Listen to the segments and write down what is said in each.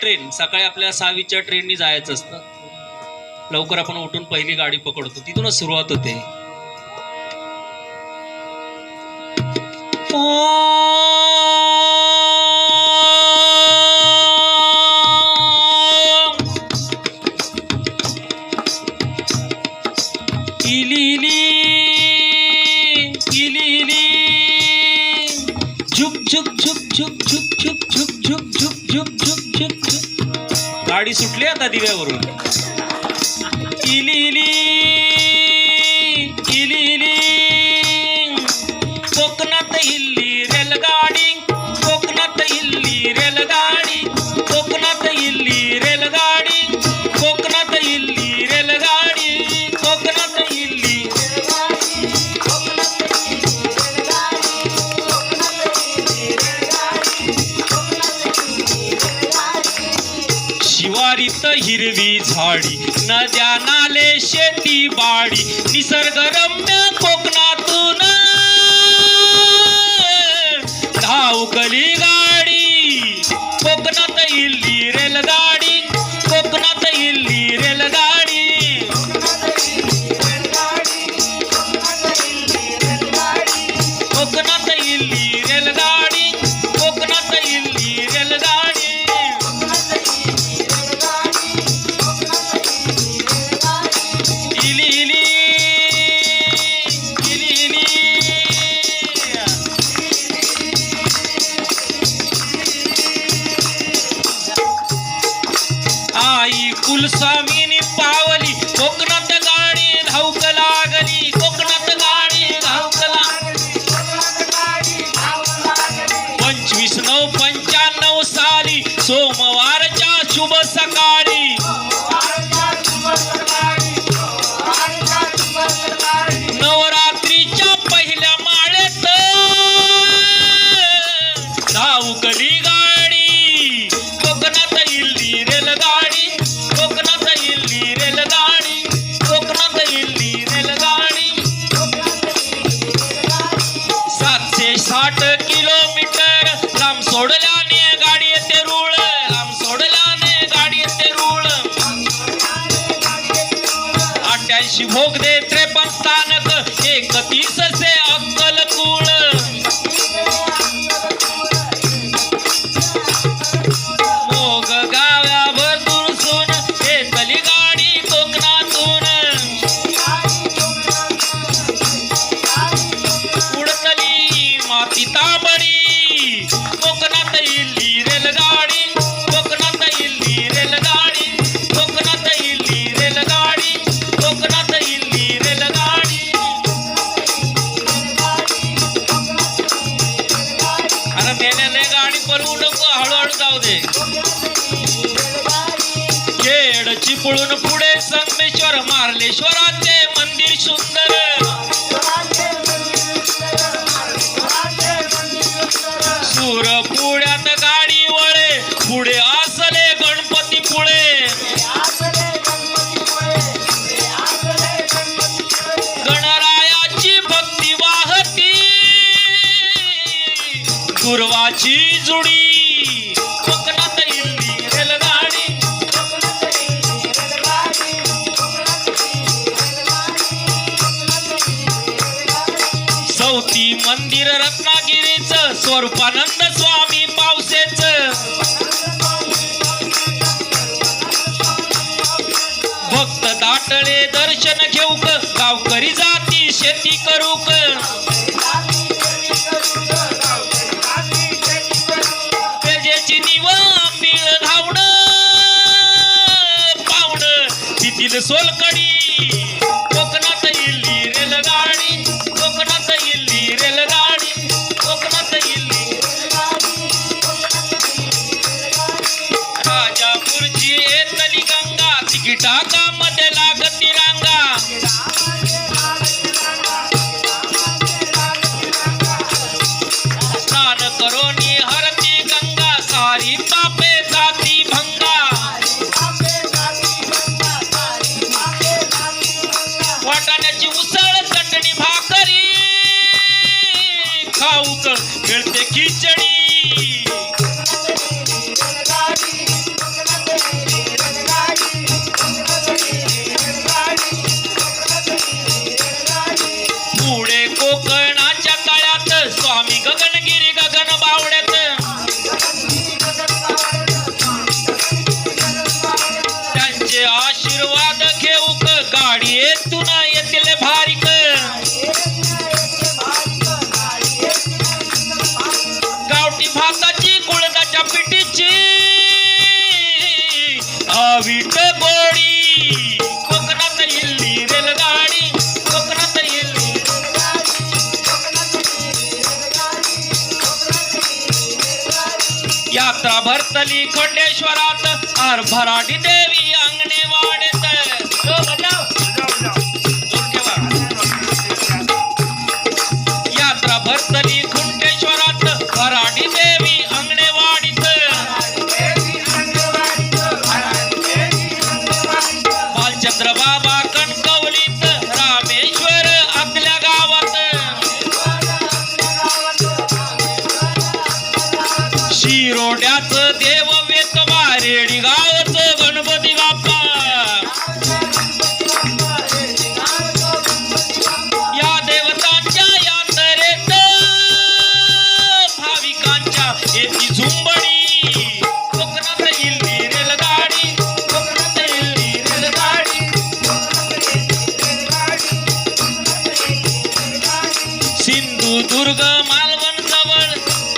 Train सकाळी आपल्याला सहावीच्या ट्रेननी जायचं असतं लवकर आपण उठून पहिली गाडी पकडतो तिथूनच सुरुवात होते झुक झुक झुक झुक झुक झुक झुक झुक झुक झुक झुक झुक गाडी सुटली आता दिव्यावरून. इली इली. हिरवी झाडी नद्या नाले शेती बाडी निसर्गरम्य कोकणातून. धावकली गाडी कोकणात इल्ली रेलगाडी कोकणात इल्ली रेलगाडी. कोकणात Kulsami सोडल्याने गाडी येते रुळ. लांब सोडल्याने गाडी येते रुळ. अठ्याऐंशी भोग दे त्रेपन्न स्थानक. एकतीस खेड चिपळून पुढे संगमेश्वर मारलेश्वराचे मंदिर सुंदर ची जुडी. कोकणात रेलगाडी. सौती मंदिर रत्नागिरीचं स्वरूपानंद स्वामी पावसेच. भक्त दाटळे दर्शन घेऊक गावकरी जाती शेती करूक. येतील सोलकडी कोकणात येईल रेलगाडी. कोकणात येईल रेलगाडी. कोकणात येईल राजापूरची येतली गंगा. तिकिटा कामध्ये लागती रांगा. स्नान करोनी हरती गंगा. सारी खाऊक मिळते खिचडी. पुढे स्वामी गगनगिरी गगन बावड्यात. त्यांचे आशीर्वाद नाही यात्रा भरतली खंडेश्वरात आर भराडी देवी. दुर्ग मालवण जवळ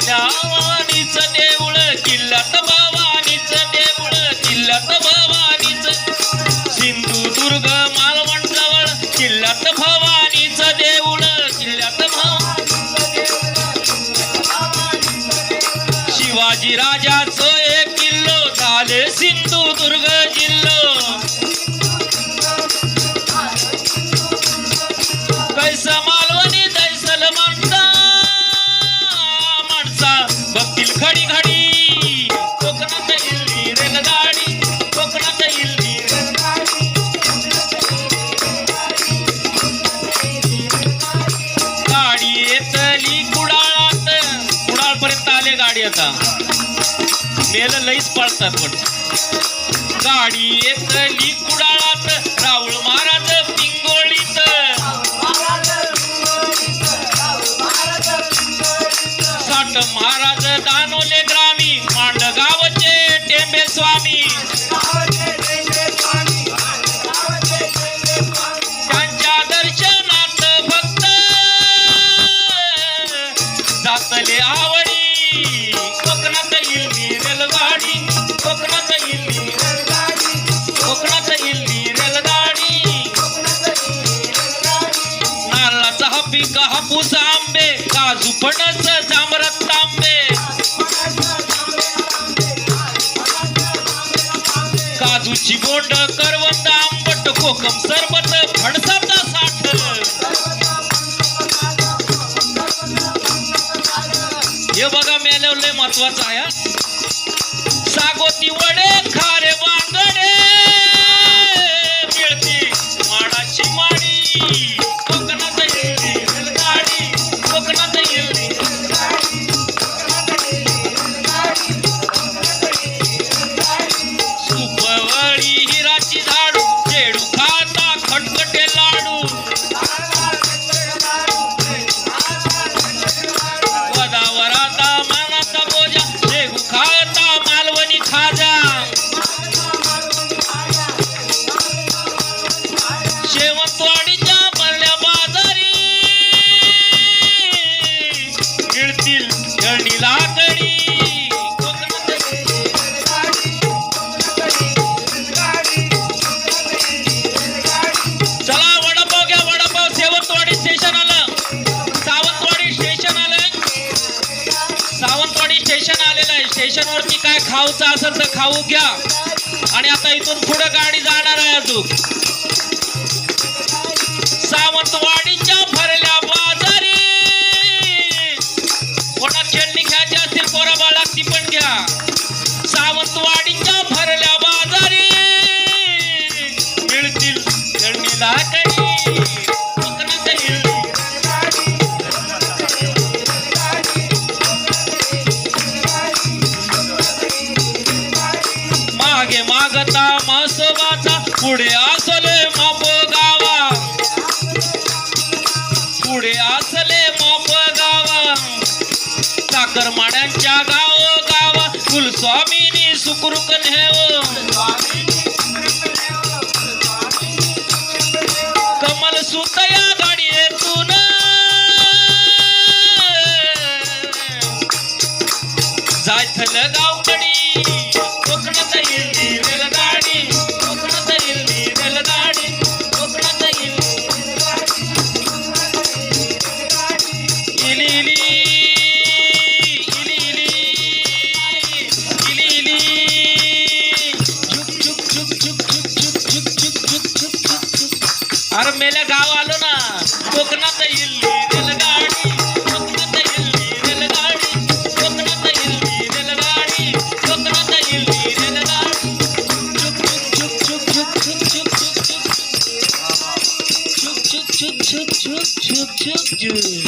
भवानीच देऊळ किल्ल्यात भवानीच देऊळ किल्ल्यात भवानीच सिंधुदुर्ग मालवण जवळ किल्ल्यात भवानीच देऊळ किल्ल्यात शिवाजी राजाचं एक किल्लो झाले सिंधुदुर्ग जिल्हा आले आता मेल लईच पाळतात पण. गाडी येतली कुडाळात राहुल महाराज पिंगोळीत. साठ महाराज दानोले ग्रामी मांडगावचे टेंबे स्वामी. कापूस आंबे काजू फणस जांभरात तांबे. काजूची बोंड करवंद आंबट कोकम सरबत फणसाचा साठ हे बघा मेल्यावर महत्वाचं आहे सागोती वडे खारे स्टेशन आलेलं आहे. स्टेशनवरती काय खाऊचं असेल तर खाऊ घ्या. आणि आता इथून पुढे गाडी जाणार आहे अजून. सावंतवाडीच्या भरल्या बाजारी. कोणा खेळणी घ्यायची असतील पोरा बाळा ती पण घ्या. सावंतवाडीच्या भरल्या बाजारी. मिळतील खेळणी साखरमाड्यांच्या गाव गावा. कुलस्वामीनी सुखरूक नेव. you.